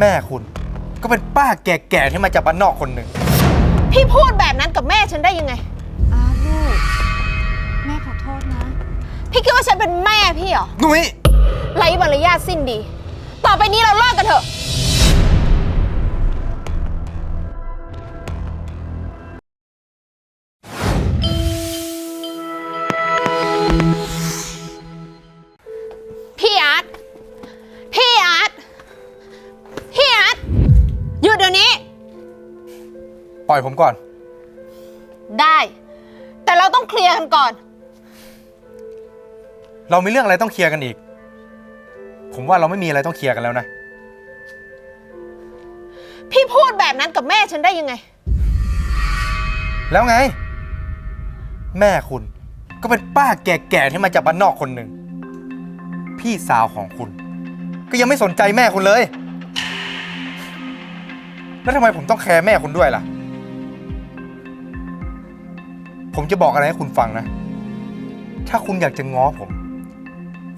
แม่คุณ ก็เป็นป้าแก่ๆที่มาจากบ้านนอกคนหนึ่ง พี่พูดแบบนั้นกับแม่ฉันได้ยังไง อาร์ตลูก แม่ขอโทษนะ พี่คิดว่าฉันเป็นแม่พี่เหรอนุ้ย ไร้มารยาทสิ้นดี ต่อไปนี้เราเลิกกันเถอะ ปล่อยผมก่อน ได้ แต่เราต้องเคลียร์กันก่อน เรามีเรื่องอะไรต้องเคลียร์กันอีก ผมว่าเราไม่มีอะไรต้องเคลียร์กันแล้วนะ พี่พูดแบบนั้นกับแม่ฉันได้ยังไง แล้วไง แม่คุณก็เป็นป้าแก่ๆที่มาจากบ้านนอกคนหนึ่ง พี่สาวของคุณ ก็ยังไม่สนใจแม่คุณเลย แล้วทำไมผมต้องแคร์แม่คุณด้วยล่ะ ผมจะบอกอะไรให้คุณฟังนะ ถ้าคุณอยากจะง้อผม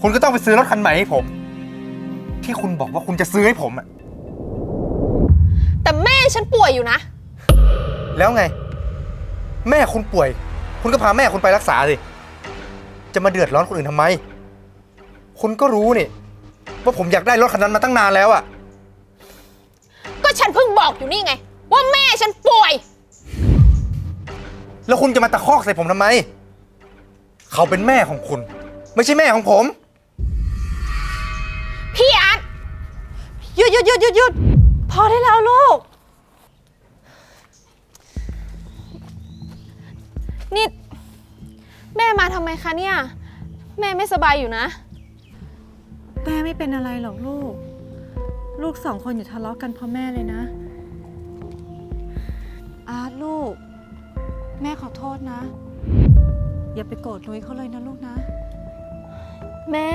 คุณก็ต้องไปซื้อรถคันใหม่ให้ผม ที่คุณบอกว่าคุณจะซื้อให้ผมอะแต่แม่ฉันป่วยอยู่นะ แล้วไง แม่คุณป่วย คุณก็พาแม่คุณไปรักษาสิ จะมาเดือดร้อนคนอื่นทำไม คุณก็รู้นี่ ว่าผมอยากได้รถคันนั้นมาตั้งนานแล้วอะ ก็ฉันเพิ่งบอกอยู่นี่ไง ว่าแม่ฉันป่วย แล้วคุณจะมาตะคอกใส่ผมทำไม เขาเป็นแม่ของคุณ ไม่ใช่แม่ของผม พี่อาร์ตหยุดหยุดหยุดหยุดหยุดพอได้แล้วลูก นี่ แม่มาทำไมคะเนี่ย แม่ไม่สบายอยู่นะ แม่ไม่เป็นอะไรหรอกลูก ลูกสองคนอย่าทะเลาะกันเพราะแม่เลยนะ อาร์ตลูก แม่ขอโทษนะ อย่าไปโกรธนุ้ยเขาเลยนะลูกนะ แม่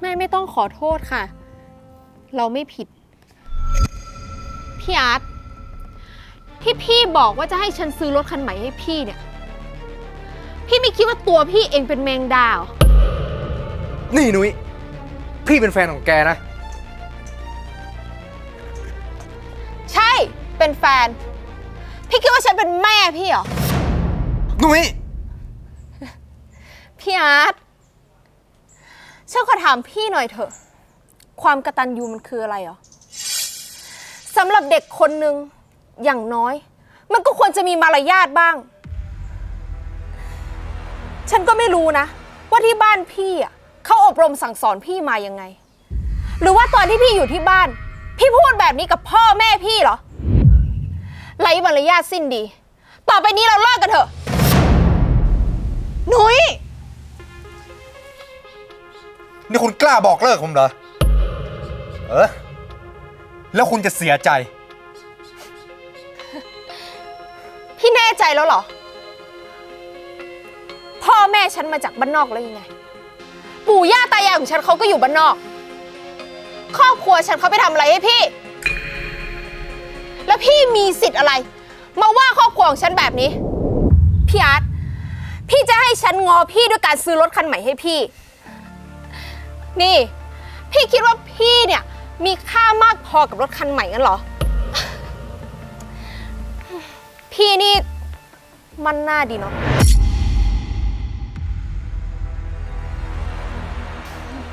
แม่ไม่ต้องขอโทษค่ะ เราไม่ผิด พี่อาร์ตที่พี่บอกว่าจะให้ฉันซื้อรถคันใหม่ให้พี่เนี่ย พี่ไม่คิดว่าตัวพี่เองเป็นแมงดาเหรอนี่นุ้ยพี่เป็นแฟนของแกนะ ใช่เป็นแฟน พี่คิดว่าฉันเป็นแม่พี่เหรอ นุ้ยพี่อาร์ตฉันขอถามพี่หน่อยเถอะ ความกระตันยูมันคืออะไรเหรอสำหรับเด็กคนหนึ่งอย่างน้อย มันก็ควรจะมีมารยาทบ้าง ฉันก็ไม่รู้นะ ว่าที่บ้านพี่อะเขาอบรมสั่งสอนพี่มายังไง หรือว่าตอนที่พี่อยู่ที่บ้าน พี่พูดแบบนี้กับพ่อแม่พี่เหรอ ไร้มารยาทสิ้นดี ต่อไปนี้เราเลิกกันเถอะ หนุยนี่คุณกล้าบอกเลิกผมเหรอ เออ แล้วคุณจะเสียใจ พี่แน่ใจแล้วเหรอ พ่อแม่ฉันมาจากบ้านนอกแล้วยังไง ปู่ย่าตายายของฉันเขาก็อยู่บ้านนอก ครอบครัวฉันเขาไปทำอะไรให้พี่ แล้วพี่มีสิทธิ์อะไร มาว่าครอบครัวของฉันแบบนี้ พี่อาร์ตพี่จะให้ฉันงอพี่ด้วยการซื้อรถคันใหม่ให้พี่ นี่ พี่คิดว่าพี่เนี่ยมีค่ามากพอกับรถคันใหม่งั้นเหรอ พี่นี่ มันหน้าดีเนาะ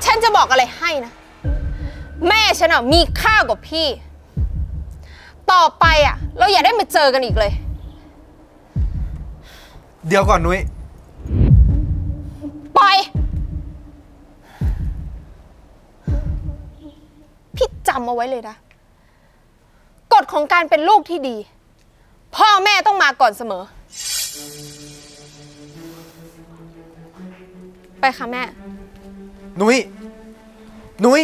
ฉันจะบอกอะไรให้นะ แม่ฉันอะมีค่ากว่าพี่ ต่อไปอะเราอย่าได้มาเจอกันอีกเลย เดี๋ยวก่อนนุ้ย ปล่อย พี่จำเอาไว้เลยนะ กฎของการเป็นลูกที่ดี พ่อแม่ต้องมาก่อนเสมอ ไปค่ะแม่ นุ้ย นุ้ย